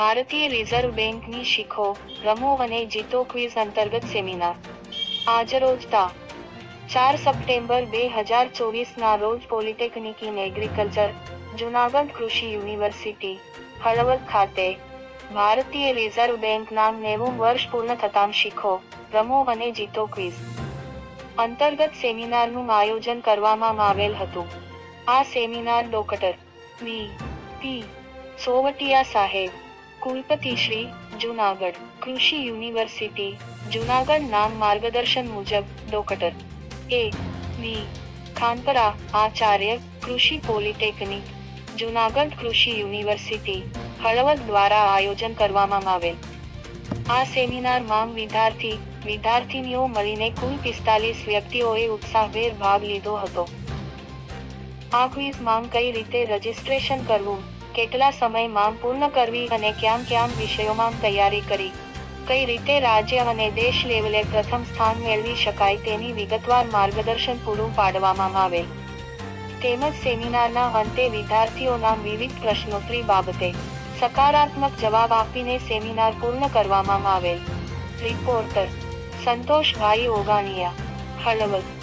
ભારતીય રિઝર્વ બેંકની શીખો, રમો અને જીતો ક્વિઝ અંતર્ગત સેમિનાર. આજરોજ તા ચાર સપ્ટેમ્બર બે હજાર ચોવીસના રોજ પોલિટેકનિક ઇન એગ્રીકલ્ચર, જુનાગઢ કૃષિ યુનિવર્સિટી, હળવદ ખાતે ભારતીય રિઝર્વ બેંકના નેવું વર્ષ પૂર્ણ થતાં શીખો, રમો અને જીતો ક્વિઝ. અંતર્ગત સેમિનારનું આયોજન કરવામાં આવેલ હતું. આ સેમિનાર ડોક્ટર વી. પી. સોવટિયા સાહેબ કુલપતિ શ્રી જુનાગઢ કૃષિ યુનિવર્સિટી, જુનાગઢ નામ માર્ગદર્શન મુજબ ડોક્ટર. એ. વી. ખાનપરા આચાર્ય કૃષિ પોલિટેકનિક, જુનાગઢ કૃષિ યુનિવર્સિટી, હળવદ દ્વારા આયોજન કરવામાં આવેલ. આ સેમિનારમાં વિદ્યાર્થી, વિદ્યાર્થીનીઓ મળીને કુલ પિસ્તાલીસ વ્યક્તિઓએ ઉત્સાહભેર ભાગ લીધો હતો. આ ક્વિઝમાં કઈ રીતે રજીસ્ટ્રેશન કરવું? કેટલા સમયમાં પૂર્ણ કરવી અને ક્યાં ક્યાં વિષયોમાં તૈયારી કરી? કઈ રીતે રાજ્ય અને દેશ લેવલે પ્રથમ સ્થાન મેળવી શકાય તેની વિગતવાર માર્ગદર્શન પૂરું પાડવામાં આવેલ તેમજ સેમિનારના અંતે વિદ્યાર્થીઓના વિવિધ પ્રશ્નોત્તરી બાબતે સકારાત્મક જવાબ આપીને સેમિનાર પૂર્ણ કરવામાં આવેલ. રિપોર્ટર સંતોષભાઈ ઓગાણિયા, હળવદ.